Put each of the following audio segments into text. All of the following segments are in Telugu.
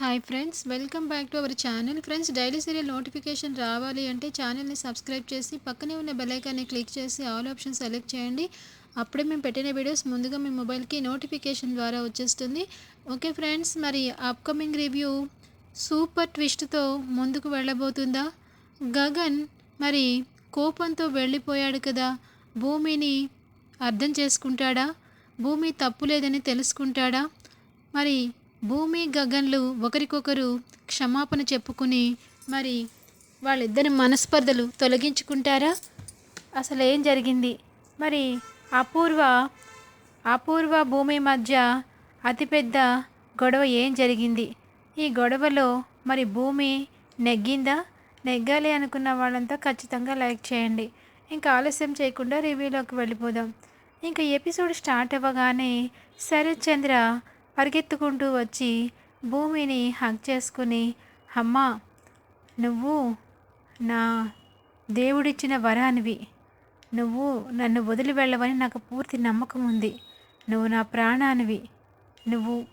Hi friends welcome back to our channel friends daily serial notification రావాలి అంటే ఛానల్ని సబ్స్క్రైబ్ చేసి పక్కనే ఉన్న బెల్ఐకాన్ని క్లిక్ చేసి ఆల్ ఆప్షన్ సెలెక్ట్ చేయండి. అప్పుడే మేము పెట్టిన వీడియోస్ ముందుగా మీ మొబైల్కి నోటిఫికేషన్ ద్వారా వచ్చేస్తుంది. ఓకే ఫ్రెండ్స్ మరి అప్కమింగ్ రివ్యూ సూపర్ ట్విస్ట్తో ముందుకు వెళ్ళబోతుందా? గగన్ మరి కోపంతో వెళ్ళిపోయాడు కదా. భూమిని అర్థం చేసుకుంటాడా? భూమి తప్పు లేదని తెలుసుకుంటాడా? మరి భూమి గగన్లు ఒకరికొకరు క్షమాపణ చెప్పుకుని మరి వాళ్ళిద్దరి మనస్పర్ధలు తొలగించుకుంటారా? అసలు ఏం జరిగింది? మరి అపూర్వ అపూర్వ భూమి మధ్య అతిపెద్ద గొడవ ఏం జరిగింది? ఈ గొడవలో మరి భూమి నెగ్గిందా? నెగ్గాలి అనుకున్న వాళ్ళంతా ఖచ్చితంగా లైక్ చేయండి. ఇంకా ఆలస్యం చేయకుండా రివ్యూలోకి వెళ్ళిపోదాం. ఇంకా ఎపిసోడ్ స్టార్ట్ అవ్వగానే శరత్ చంద్ర పరిగెత్తుకుంటూ వచ్చి భూమిని హగ్ చేసుకుని అమ్మా నువ్వు నా దేవుడిచ్చిన వరానివి. నువ్వు నన్ను వదిలి వెళ్ళవని నాకు పూర్తి నమ్మకం ఉంది. నువ్వు నా ప్రాణానివి. నువ్వు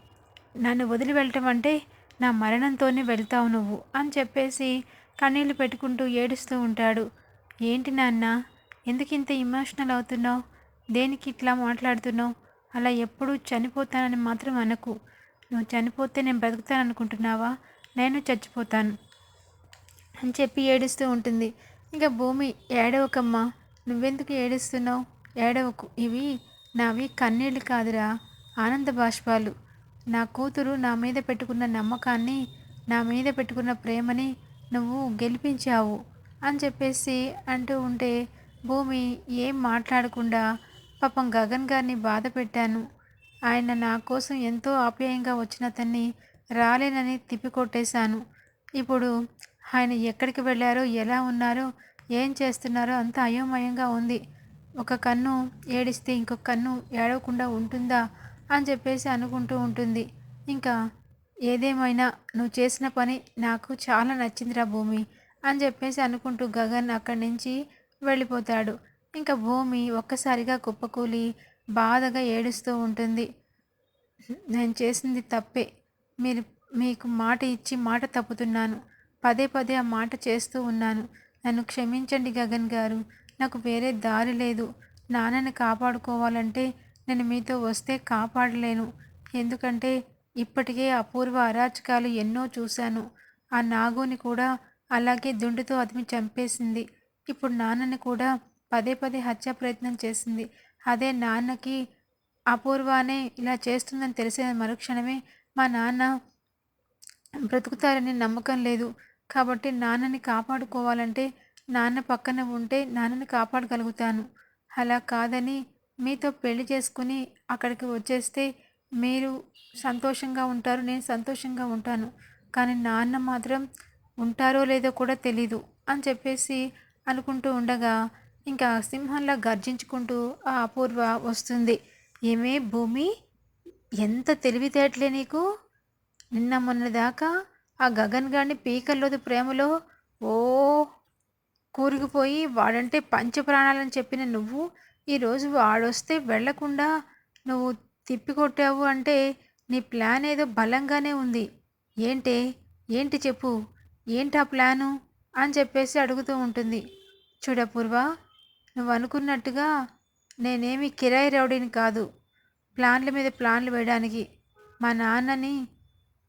నన్ను వదిలి వెళ్ళటం అంటే నా మరణంతోనే వెళ్తావు నువ్వు అని చెప్పేసి కన్నీళ్ళు పెట్టుకుంటూ ఏడుస్తూ ఉంటాడు. ఏంటి నాన్న ఎందుకు ఇంత ఇమోషనల్ అవుతున్నావు? దేనికి ఇట్లా మాట్లాడుతున్నావు? అలా ఎప్పుడూ చనిపోతానని మాత్రం అనకు. నువ్వు చనిపోతే నేను బ్రతుకుతాను అనుకుంటున్నావా నేను చచ్చిపోతాను అని చెప్పి ఏడుస్తూ ఉంటుంది. ఇంకా భూమి ఏడవకమ్మా. నువ్వెందుకు ఏడుస్తున్నావు? ఏడవకు. ఇవి నావి కన్నీళ్ళు కాదురా. ఆనంద బాష్పాలు. నా కూతురు నా మీద పెట్టుకున్న నమ్మకాన్ని నా మీద పెట్టుకున్న ప్రేమని నువ్వు గెలిపించావు అని చెప్పేసి అంటూ ఉంటే భూమి ఏం మాట్లాడకుండా పాపం గగన్ గారిని బాధ పెట్టాను. ఆయన నా కోసం ఎంతో ఆప్యాయంగా వచ్చిన అతన్ని రాలేనని తిప్పికొట్టేశాను. ఇప్పుడు ఆయన ఎక్కడికి వెళ్ళారో ఎలా ఉన్నారో ఏం చేస్తున్నారో అంత అయోమయంగా ఉంది. ఒక కన్ను ఏడిస్తే ఇంకొక కన్ను ఏడవకుండా ఉంటుందా అని చెప్పేసి అనుకుంటూ ఉంటుంది. ఇంకా ఏదేమైనా నువ్వు చేసిన పని నాకు చాలా నచ్చిందిరా భూమి అని చెప్పేసి అనుకుంటూ గగన్ అక్కడి నుంచి వెళ్ళిపోతాడు. ఇంకా భూమి ఒక్కసారిగా కుప్పకూలి బాధగా ఏడుస్తూ ఉంటుంది. నేను చేసింది తప్పే. మీరు మీకు మాట ఇచ్చి మాట తప్పుతున్నాను. పదే పదే ఆ మాట చేస్తూ ఉన్నాను. నన్ను క్షమించండి గగన్ గారు. నాకు వేరే దారి లేదు. నాన్నని కాపాడుకోవాలంటే నేను మీతో వస్తే కాపాడలేను. ఎందుకంటే ఇప్పటికే అపూర్వ అరాచకాలు ఎన్నో చూశాను. ఆ నాగుని కూడా అలాగే దుండుతో అదిమి చంపేసింది. ఇప్పుడు నాన్నని కూడా పదే పదే హత్య ప్రయత్నం చేసింది. అదే నాన్నకి అపూర్వానే ఇలా చేస్తుందని తెలిసిన మరుక్షణమే మా నాన్న బ్రతుకుతారని నమ్మకం లేదు. కాబట్టి నాన్నని కాపాడుకోవాలంటే నాన్న పక్కన ఉంటే నాన్నని కాపాడగలుగుతాను. అలా కాదని మీతో పెళ్ళి చేసుకుని అక్కడికి వచ్చేస్తే మీరు సంతోషంగా ఉంటారు నేను సంతోషంగా ఉంటాను. కానీ నాన్న మాత్రం ఉంటారో లేదో కూడా తెలీదు అని చెప్పేసి అనుకుంటూ ఉండగా ఇంకా సింహంలా గర్జించుకుంటూ ఆ అపూర్వ వస్తుంది. ఏమే భూమి? ఎంత తెలివితేటలే నీకు? నిన్న మొన్నదాకా ఆ గగన్ గారిని పీకల్లోదు ప్రేమలో ఓ కూరుకుపోయి వాడంటే పంచ ప్రాణాలని చెప్పిన నువ్వు ఈరోజు వాడొస్తే వెళ్ళకుండా నువ్వు తిప్పికొట్టావు అంటే నీ ప్లాన్ ఏదో బలంగానే ఉంది. ఏంటే? ఏంటి చెప్పు? ఏంటి ఆ ప్లాను? అని చెప్పేసి అడుగుతూ ఉంటుంది. చూడపూర్వ నువ్వు అనుకున్నట్టుగా నేనేమి కిరాయి రౌడీని కాదు. ప్లాన్ల మీద ప్లాన్లు వేయడానికి మా నాన్నని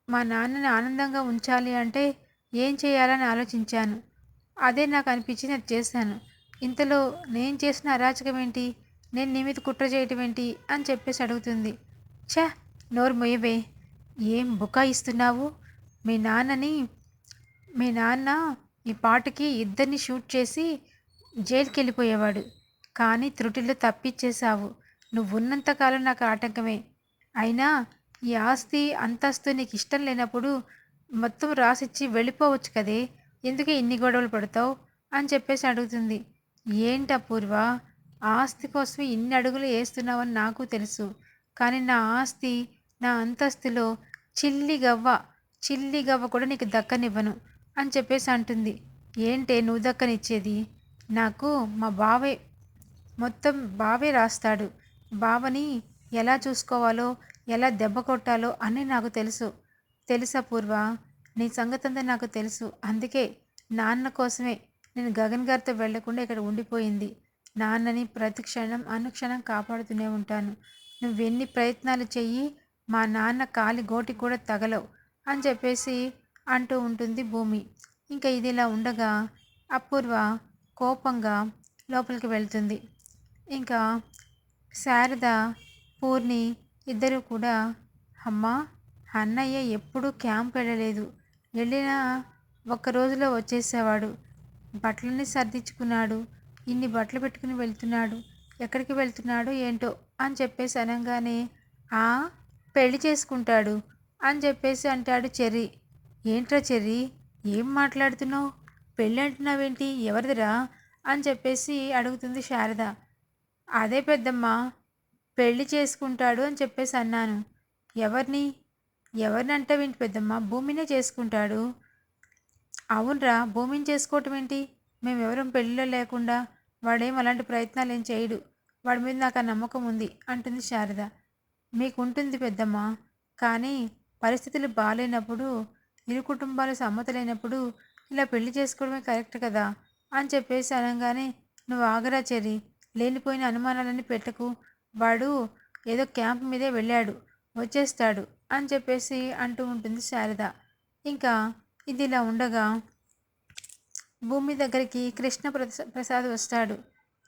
మా నాన్నని ఆనందంగా ఉంచాలి అంటే ఏం చేయాలని ఆలోచించాను. అదే నాకు అనిపించింది చేశాను. ఇంతలో నేను చేసిన అరాచకం ఏంటి? నేను నీ మీద కుట్ర చేయటం ఏంటి? అని చెప్పేసి అడుగుతుంది. ఛా! నోరు మొయ్యవే ఏం బుకాయిస్తున్నావు మీ నాన్నని మీ నాన్న ఈ పాటకి ఇద్దరిని షూట్ చేసి జైలుకి వెళ్ళిపోయేవాడు కానీ త్రుటిలో తప్పిచ్చేశావు నువ్వు ఉన్నంతకాలం నాకు ఆటంకమే. అయినా ఈ ఆస్తి అంతస్తు నీకు ఇష్టం లేనప్పుడు మొత్తం రాసిచ్చి వెళ్ళిపోవచ్చు కదే. ఎందుకే ఇన్ని గొడవలు పడతావు? అని చెప్పేసి అడుగుతుంది. ఏంటి అపూర్వ? ఆస్తి కోసం ఇన్ని అడుగులు వేస్తున్నావని నాకు తెలుసు. కానీ నా ఆస్తి నా అంతస్తులో చిల్లి గవ్వ చిల్లి గవ్వ కూడా నీకు దక్కనివ్వను అని చెప్పేసి అంటుంది. ఏంటే నువ్వు దక్కనిచ్చేది? నాకు మా బావే మొత్తం బావే రాస్తాడు. బావని ఎలా చూసుకోవాలో ఎలా దెబ్బ కొట్టాలో అని నాకు తెలుసు. తెలుసా పూర్వ? నీ సంగతంతా నాకు తెలుసు. అందుకే నాన్న కోసమే నేను గగన్ గారితో వెళ్ళకుండా ఇక్కడ ఉండిపోయింది. నాన్నని ప్రతి క్షణం అనుక్షణం కాపాడుతూనే ఉంటాను. నువ్వెన్ని ప్రయత్నాలు చెయ్యి మా నాన్న కాలి గోటి కూడా తగలవు అని చెప్పేసి అంటూ ఉంటుంది భూమి. ఇంకా ఇది ఇలా ఉండగా అపూర్వ కోపంగా లోపలికి వెళ్తుంది. ఇంకా శారద పూర్ణి ఇద్దరు కూడా అమ్మా అన్నయ్య ఎప్పుడూ క్యాంప్ వెళ్ళలేదు. వెళ్ళినా ఒక్క రోజులో వచ్చేసేవాడు. బట్టలని సర్దించుకున్నాడు. ఇన్ని బట్టలు పెట్టుకుని వెళ్తున్నాడు. ఎక్కడికి వెళ్తున్నాడు ఏంటో అని చెప్పేసి అనగానే ఆ పెళ్ళి చేసుకుంటాడు అని చెప్పేసి అంటాడు చెర్రి. ఏంట్రా చెర్రీ? ఏం మాట్లాడుతున్నావు? పెళ్ళి అంటున్నావేంటి ఎవరిదిరా? అని చెప్పేసి అడుగుతుంది శారద. అదే పెద్దమ్మ పెళ్ళి చేసుకుంటాడు అని చెప్పేసి అన్నాను. ఎవరిని? ఎవరిని అంటావేంటి పెద్దమ్మ? భూమినే చేసుకుంటాడు. అవునరా భూమిని చేసుకోవటం ఏంటి మేము ఎవరం పెళ్ళిలో లేకుండా వాడేం అలాంటి ప్రయత్నాలు ఏం చేయడు. వాడి మీద నాకు ఆ నమ్మకం ఉంది అంటుంది శారద. మీకు ఉంటుంది పెద్దమ్మ. కానీ పరిస్థితులు బాగాలేనప్పుడు ఇరు కుటుంబాలు సమ్మత లేనప్పుడు ఇలా పెళ్ళి చేసుకోవడమే కరెక్ట్ కదా? అని చెప్పేసి అనగానే నువ్వు ఆగరా చెరి లేనిపోయిన అనుమానాలన్నీ పెట్టకు. వాడు ఏదో క్యాంప్ మీదే వెళ్ళాడు. వచ్చేస్తాడు. అని చెప్పేసి అంటూ ఉంటుంది శారద. ఇంకా ఇది ఇలా ఉండగా భూమి దగ్గరికి కృష్ణ ప్రసాద్ వస్తాడు.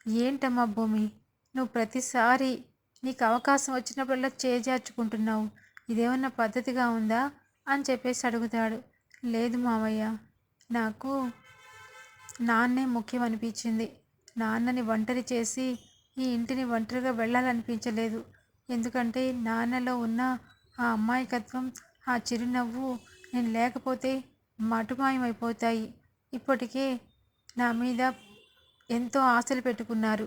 ఏంటమ్మా భూమి? నువ్వు ప్రతిసారి నీకు అవకాశం వచ్చినప్పుడల్లా చేజార్చుకుంటున్నావు. ఇదేమన్నా పద్ధతిగా ఉందా? అని చెప్పేసి అడుగుతాడు. లేదు మావయ్య. నాకు నాన్నే ముఖ్యం అనిపించింది నాన్నని ఒంటరి చేసి ఈ ఇంటిని ఒంటరిగా వెళ్ళాలనిపించలేదు. ఎందుకంటే నాన్నలో ఉన్న ఆ అమ్మాయికత్వం ఆ చిరునవ్వు నేను లేకపోతే మటుమాయమైపోతాయి. ఇప్పటికే నా మీద ఎంతో ఆశలు పెట్టుకున్నారు.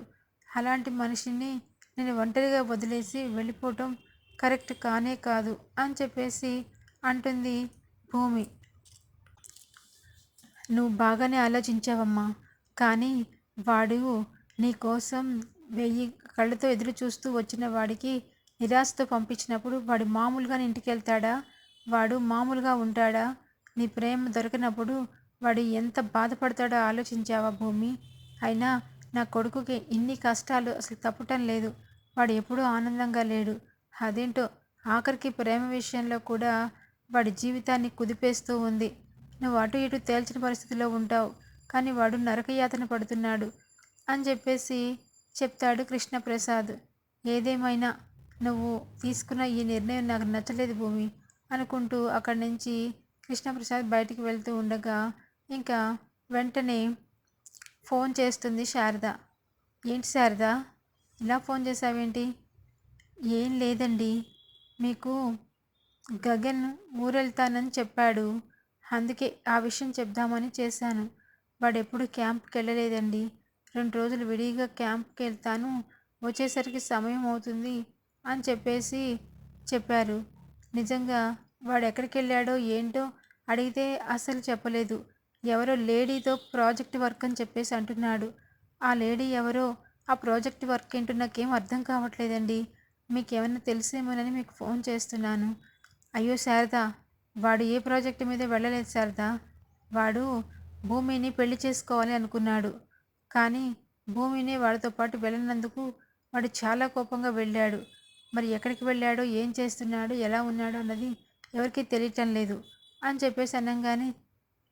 అలాంటి మనిషిని నేను ఒంటరిగా వదిలేసి వెళ్ళిపోవటం కరెక్ట్ కానే కాదు అని చెప్పేసి అంటుంది భూమి. నువ్వు బాగానే ఆలోచించావమ్మా. కానీ వాడు నీ కోసం వెయ్యి కళ్ళతో ఎదురు చూస్తూ వచ్చిన వాడికి నిరాశతో పంపించినప్పుడు వాడు మామూలుగా ఇంటికి వెళ్తాడా? వాడు మామూలుగా ఉంటాడా? నీ ప్రేమ దొరికినప్పుడు వాడు ఎంత బాధపడతాడో ఆలోచించావా భూమి? అయినా నా కొడుకుకి ఇన్ని కష్టాలు అసలు తప్పటం లేదు. వాడు ఎప్పుడూ ఆనందంగా లేడు. అదేంటో ఆఖరికి ప్రేమ విషయంలో కూడా వాడి జీవితాన్ని కుదిపేస్తూ ఉంది. నువ్వు అటు ఇటు తేల్చిన పరిస్థితిలో ఉంటావు కానీ వాడు నరకయాతన పడుతున్నాడు అని చెప్పేసి చెప్తాడు కృష్ణప్రసాద్. ఏదేమైనా నువ్వు తీసుకున్న ఈ నిర్ణయం నాకు నచ్చలేదు భూమి అనుకుంటూ అక్కడి నుంచి కృష్ణప్రసాద్ బయటికి వెళ్తూ ఉండగా ఇంకా వెంటనే ఫోన్ చేస్తుంది శారద. ఏంటి శారద? ఇలా ఫోన్ చేసావేంటి ఏం లేదండి. మీకు గగన్ ఊరెళ్తానని చెప్పాడు. అందుకే ఆ విషయం చెప్దామని చేశాను. వాడెప్పుడు క్యాంప్కి వెళ్ళలేదండి రెండు రోజులు విడిగా క్యాంప్కి వెళ్తాను వచ్చేసరికి సమయం అవుతుంది అని చెప్పేసి చెప్పారు. నిజంగా వాడు ఎక్కడికి వెళ్ళాడో ఏంటో అడిగితే అసలు చెప్పలేదు. ఎవరో లేడీతో ప్రాజెక్ట్ వర్క్ అని చెప్పేసి అంటున్నాడు. ఆ లేడీ ఎవరో ఆ ప్రాజెక్ట్ వర్క్ ఏంటో నాకేం అర్థం కావట్లేదండి. మీకు ఏమైనా తెలిసేమోనని మీకు ఫోన్ చేస్తున్నాను. అయ్యో శారదా వాడు ఏ ప్రాజెక్టు మీద వెళ్ళలేదు శారదా. వాడు భూమిని పెళ్ళి చేసుకోవాలి అనుకున్నాడు. కానీ భూమిని వాడితో పాటు వెళ్ళినందుకు వాడు చాలా కోపంగా వెళ్ళాడు. మరి ఎక్కడికి వెళ్ళాడో ఏం చేస్తున్నాడు ఎలా ఉన్నాడో అన్నది ఎవరికీ తెలియటం లేదు. అని చెప్పేసి అనగానే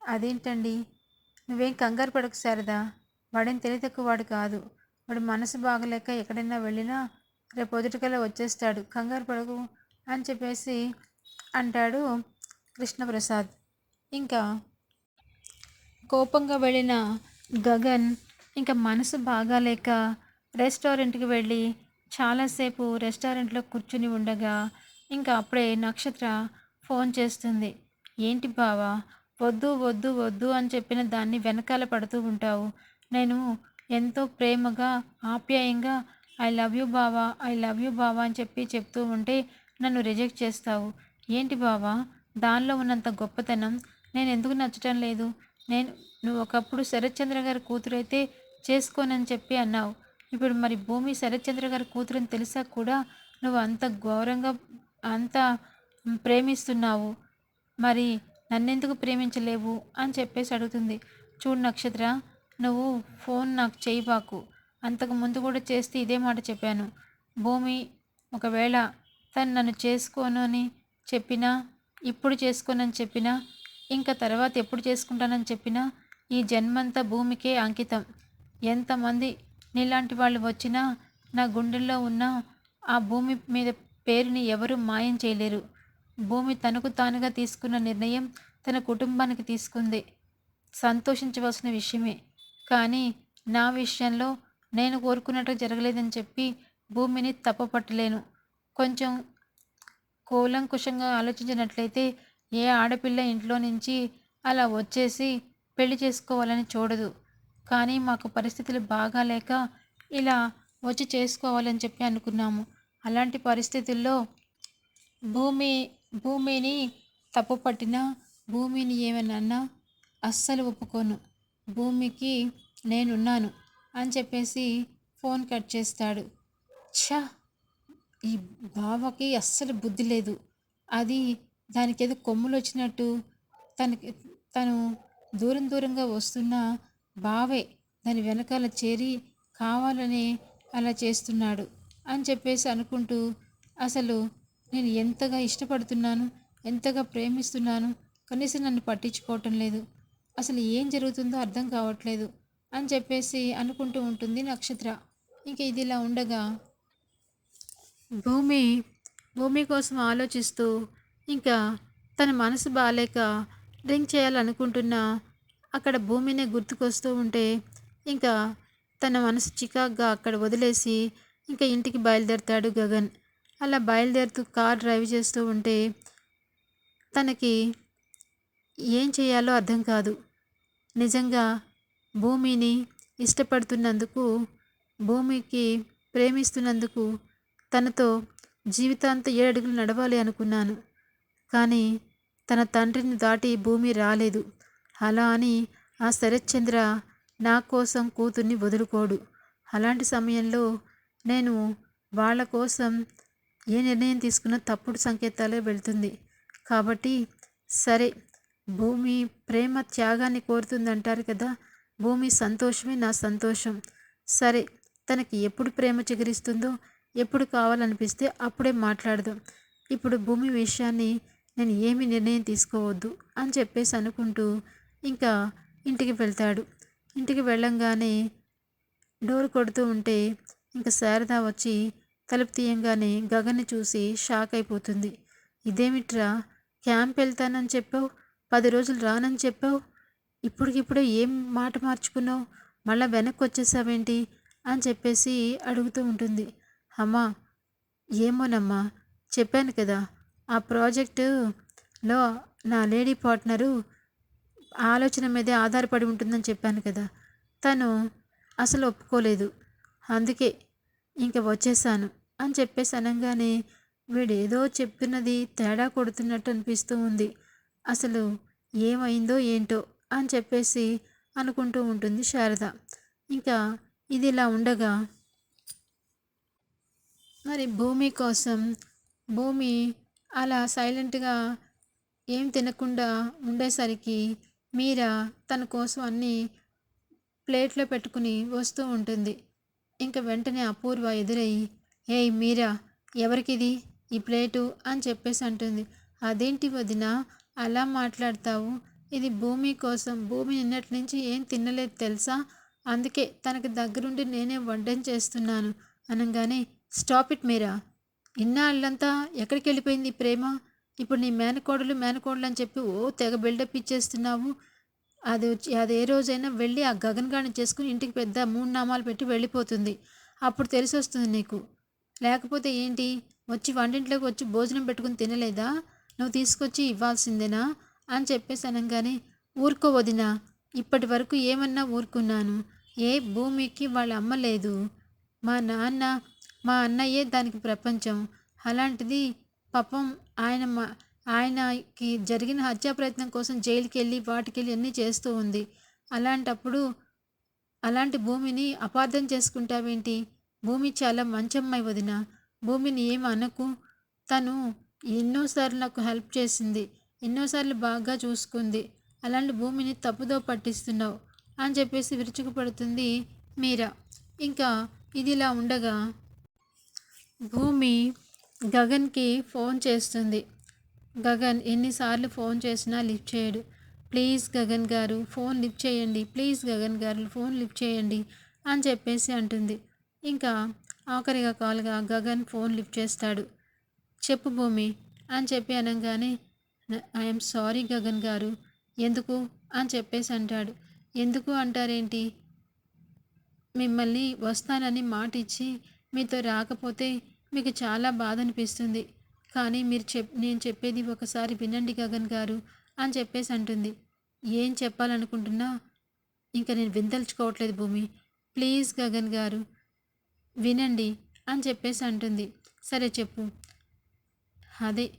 అదేంటండి? నువ్వేం కంగారు పడకు శారదా. వాడేం తెలివి వాడు కాదు. వాడు మనసు బాగలేక ఎక్కడైనా వెళ్ళినా రేపు పొద్దుటికల్లా వచ్చేస్తాడు. కంగారు పడకు అని చెప్పేసి అంటాడు కృష్ణప్రసాద్. ఇంకా కోపంగా వెళ్ళిన గగన్ ఇంకా మనసు బాగాలేక రెస్టారెంట్కి వెళ్ళి చాలాసేపు రెస్టారెంట్లో కూర్చుని ఉండగా ఇంకా అప్పుడే నక్షత్ర ఫోన్ చేస్తుంది. ఏంటి బావా వద్దు వద్దు వద్దు అని చెప్పిన దాన్ని వెనకాల పడుతూ ఉంటావు. నేను ఎంతో ప్రేమగా ఆప్యాయంగా ఐ లవ్ యూ బావా ఐ లవ్ యూ బావా అని చెప్పి చెప్తూ ఉంటే నన్ను రిజెక్ట్ చేస్తావు. ఏంటి బావా దానిలో ఉన్నంత గొప్పతనం. నేను ఎందుకు నచ్చటం లేదు? నేను నువ్వు ఒకప్పుడు శరత్చంద్ర గారి కూతురైతే చేసుకోనని చెప్పి అన్నావు. ఇప్పుడు మరి భూమి శరత్చంద్ర గారి కూతురని తెలిసా కూడా నువ్వు అంత ఘోరంగా అంత ప్రేమిస్తున్నావు. మరి నన్నెందుకు ప్రేమించలేవు అని చెప్పేసి అడుగుతుంది. చూడు నక్షత్ర నువ్వు ఫోన్ నాకు చేయబాకు అంతకు ముందు కూడా చేస్తే ఇదే మాట చెప్పాను. భూమి ఒకవేళ తను నన్ను చేసుకోను అని చెప్పినా ఇప్పుడు చేసుకోనని చెప్పినా ఇంకా తర్వాత ఎప్పుడు చేసుకుంటానని చెప్పినా ఈ జన్మంతా భూమికే అంకితం. ఎంతమంది నీలాంటి వాళ్ళు వచ్చినా నా గుండెల్లో ఉన్న ఆ భూమి మీద పేరుని ఎవరు మాయం చేయలేరు. భూమి తనకు తానుగా తీసుకున్న నిర్ణయం తన కుటుంబానికి తీసుకుంది. సంతోషించవలసిన విషయమే. కానీ నా విషయంలో నేను కోరుకున్నట్టు జరగలేదని చెప్పి భూమిని తప్పపట్టలేను. కొంచెం కూలంకుషంగా ఆలోచించినట్లయితే ఏ ఆడపిల్ల ఇంట్లో నుంచి అలా వచ్చేసి పెళ్ళి చేసుకోవాలని చూడదు. కానీ మాకు పరిస్థితులు బాగాలేక ఇలా వచ్చి చేసుకోవాలని చెప్పి అనుకున్నాము. అలాంటి పరిస్థితుల్లో భూమి భూమిని తప్పు పట్టినా భూమిని ఏమన్నా అస్సలు ఒప్పుకోను. భూమికి నేనున్నాను అని చెప్పేసి ఫోన్ కట్ చేస్తాడు. ఛా! ఈ బావకి అస్సలు బుద్ధి లేదు. అది దానికి ఏదో కొమ్ములు వచ్చినట్టు తనకి తను దూరం దూరంగా వస్తున్న బావే దాని వెనకాల చేరి కావాలని అలా చేస్తున్నాడు అని చెప్పేసి అనుకుంటూ అసలు నేను ఎంతగా ఇష్టపడుతున్నాను ఎంతగా ప్రేమిస్తున్నాను కనీసం నన్ను పట్టించుకోవటం లేదు. అసలు ఏం జరుగుతుందో అర్థం కావట్లేదు అని చెప్పేసి అనుకుంటూ ఉంటుంది నక్షత్ర. ఇంక ఇది ఇలా ఉండగా భూమి భూమి కోసం ఆలోచిస్తూ ఇంకా తన మనసు బాగాలేక డ్రింక్ చేయాలనుకుంటున్నా అక్కడ భూమిని గుర్తుకొస్తూ ఉంటే ఇంకా తన మనసు చికాగ్గా అక్కడ వదిలేసి ఇంకా ఇంటికి బయలుదేరుతాడు గగన్. అలా బయలుదేరుతూ కార్ డ్రైవ్ చేస్తూ ఉంటే తనకి ఏం చేయాలో అర్థం కాదు. నిజంగా భూమిని ఇష్టపడుతున్నందుకు భూమికి ప్రేమిస్తున్నందుకు తనతో జీవితాంత ఏడడుగులు నడవాలి అనుకున్నాను. కానీ తన తండ్రిని దాటి భూమి రాలేదు. అలా అని ఆ శరత్చంద్ర నా కోసం కూతుర్ని వదులుకోడు. అలాంటి సమయంలో నేను వాళ్ళ కోసం ఏ నిర్ణయం తీసుకున్న తప్పుడు సంకేతాలే వెళ్తుంది. కాబట్టి సరే భూమి ప్రేమ త్యాగాన్ని కోరుతుంది అంటారు కదా భూమి సంతోషమే నా సంతోషం. సరే తనకి ఎప్పుడు ప్రేమ చిగురిస్తుందో ఎప్పుడు కావాలనిపిస్తే అప్పుడే మాట్లాడదాం. ఇప్పుడు భూమి విషయాన్ని నేను ఏమి నిర్ణయం తీసుకోవద్దు అని చెప్పేసి అనుకుంటూ ఇంకా ఇంటికి వెళ్తాడు. ఇంటికి వెళ్ళంగానే డోర్ కొడుతూ ఉంటే ఇంకా శారద వచ్చి తలుపు తీయంగానే గగన్ని చూసి షాక్ అయిపోతుంది. ఇదేమిట్రా? క్యాంప్ వెళ్తానని చెప్పావు? పది రోజులు రానని చెప్పావు? ఇప్పటికిప్పుడే ఏం మాట మార్చుకున్నావు? మళ్ళీ వెనక్కి వచ్చేసావేంటి? అని చెప్పేసి అడుగుతూ ఉంటుంది. అమ్మా ఏమోనమ్మా చెప్పాను కదా. ఆ ప్రాజెక్టులో నా లేడీ పార్ట్నరు ఆలోచన మీదే ఆధారపడి ఉంటుందని చెప్పాను కదా. తను అసలు ఒప్పుకోలేదు. అందుకే ఇంక వచ్చేసాను అని చెప్పేసి అనగానే వీడేదో చెప్తున్నది తేడా కొడుతున్నట్టు అనిపిస్తూ ఉంది. అసలు ఏమైందో ఏంటో అని చెప్పేసి అనుకుంటూ ఉంటుంది శారద. ఇంకా ఇది ఇలా ఉండగా మరి భూమి కోసం భూమి అలా సైలెంట్గా ఏం తినకుండా ఉండేసరికి మీరా తన కోసం అన్నీ ప్లేట్లో పెట్టుకుని వస్తూ ఉంటుంది. ఇంకా వెంటనే అపూర్వ ఎదురయ్యి ఏయ్ మీరా ఎవరికిది ఈ ప్లేటు? అని చెప్పేసి అంటుంది. అదేంటి వదిన అలా మాట్లాడతావు? ఇది భూమి కోసం భూమి నిన్నటి నుంచి ఏం తినలేదు తెలుసా? అందుకే తనకు దగ్గరుండి నేనే వంటం చేస్తున్నాను. అనగానే స్టాప్ ఇట్ మీరా? ఇన్నాళ్ళంతా ఎక్కడికి వెళ్ళిపోయింది ప్రేమ? ఇప్పుడు నీ మేనకోడలు మేనకోడలు అని చెప్పి ఓ తెగ బిల్డప్ ఇచ్చేస్తున్నావు. అది వచ్చి అది ఏ రోజైనా వెళ్ళి ఆ గగన్ గాని చేసుకుని ఇంటికి పెద్ద మూడు నామాలు పెట్టి వెళ్ళిపోతుంది. అప్పుడు తెలిసి వస్తుంది నీకు. లేకపోతే ఏంటి? వచ్చి వంటింట్లోకి వచ్చి భోజనం పెట్టుకుని తినలేదా? నువ్వు తీసుకొచ్చి ఇవ్వాల్సిందేనా? అని చెప్పేసి అనగానే ఊరుకో వదినా. ఇప్పటి వరకు ఏమన్నా ఊరుకున్నాను. ఏ భూమికి వాళ్ళ అమ్మ లేదు. మా నాన్న మా అన్నయ్యే దానికి ప్రపంచం. అలాంటిది పాపం ఆయన మా ఆయనకి జరిగిన హత్యా ప్రయత్నం కోసం జైలుకి వెళ్ళి వాటికి వెళ్ళి అన్నీ చేస్తూ ఉంది. అలాంటప్పుడు అలాంటి భూమిని అపార్థం చేసుకుంటావేంటి? భూమి చాలా మంచమ్మాయి వదిన. భూమిని ఏమి అనకు. తను ఎన్నోసార్లు నాకు హెల్ప్ చేసింది. ఎన్నోసార్లు బాగా చూసుకుంది. అలాంటి భూమిని తప్పుదో పట్టిస్తున్నావు అని చెప్పేసి విరుచుకుపడుతుంది మీరా. ఇంకా ఇదిలా ఉండగా భూమి గగన్కి ఫోన్ చేస్తుంది. గగన్ ఎన్నిసార్లు ఫోన్ చేసినా లిఫ్ట్ చేయడు. ప్లీజ్ గగన్ గారు ఫోన్ లిఫ్ట్ చేయండి. ప్లీజ్ గగన్ గారు ఫోన్ లిఫ్ట్ చేయండి అని చెప్పేసి అంటుంది. ఇంకా ఆఖరిగా కాల్గా గగన్ ఫోన్ లిఫ్ట్ చేస్తాడు. చెప్పు భూమి అని చెప్పి అనగానే ఐఎమ్ సారీ గగన్ గారు. ఎందుకు? అని చెప్పేసి అంటాడు. ఎందుకు అంటారేంటి? మిమ్మల్ని వస్తానని మాట ఇచ్చి మీతో రాకపోతే మీకు చాలా బాధ అనిపిస్తుంది కానీ మీరు చెప్ నేను చెప్పేది ఒకసారి వినండి గగన్ గారు అని చెప్పేసి అంటుంది. ఏం చెప్పాలనుకుంటున్నా? ఇంకా నేను విందల్చుకోవట్లేదు భూమి. ప్లీజ్ గగన్ గారు వినండి అని చెప్పేసి అంటుంది. సరే చెప్పు. అదే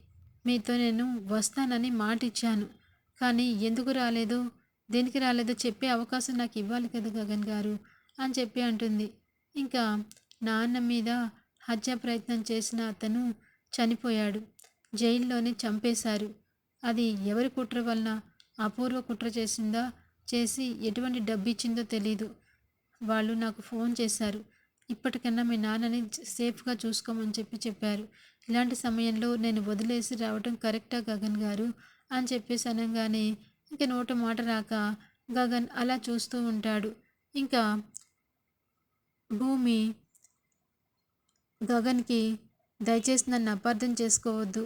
మీతో నేను వస్తానని మాట ఇచ్చాను కానీ ఎందుకు రాలేదు? దేనికి రాలేదో? చెప్పే అవకాశం నాకు ఇవ్వాలి కదా గగన్ గారు అని చెప్పి అంటుంది. ఇంకా నాన్న మీద హత్య ప్రయత్నం చేసిన అతను చనిపోయాడు. జైల్లోనే చంపేశారు. అది ఎవరి కుట్ర వలన అపూర్వ కుట్ర చేసిందా చేసి ఎటువంటి డబ్బు ఇచ్చిందో తెలీదు. వాళ్ళు నాకు ఫోన్ చేశారు. ఇప్పటికన్నా మీ నాన్నని సేఫ్గా చూసుకోమని చెప్పి చెప్పారు. ఇలాంటి సమయంలో నేను వదిలేసి రావటం కరెక్టా గగన్ గారు? అని చెప్పేసి అనగానే ఇంక నోట మాట రాక గగన్ అలా చూస్తూ ఉంటాడు. ఇంకా భూమి గగన్కి దయచేసి నన్ను అపార్థం చేసుకోవద్దు.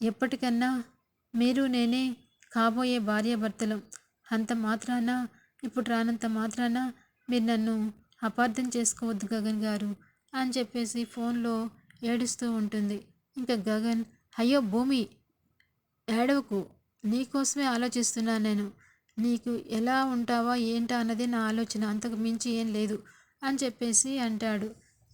ఎప్పటికన్నా మీరు నేనే కాబోయే భార్యాభర్తలం అంత మాత్రాన ఇప్పుడు రానంత మాత్రాన మీరు నన్ను అపార్థం చేసుకోవద్దు గగన్ గారు అని చెప్పేసి ఫోన్లో ఏడుస్తూ ఉంటుంది. ఇంకా గగన్ అయ్యో భూమి ఏడవకు. నీకోసమే ఆలోచిస్తున్నా నేను. నీకు ఎలా ఉంటావా ఏంటా అన్నది నా ఆలోచన. అంతకు మించి ఏం లేదు అని చెప్పేసి అంటాడు.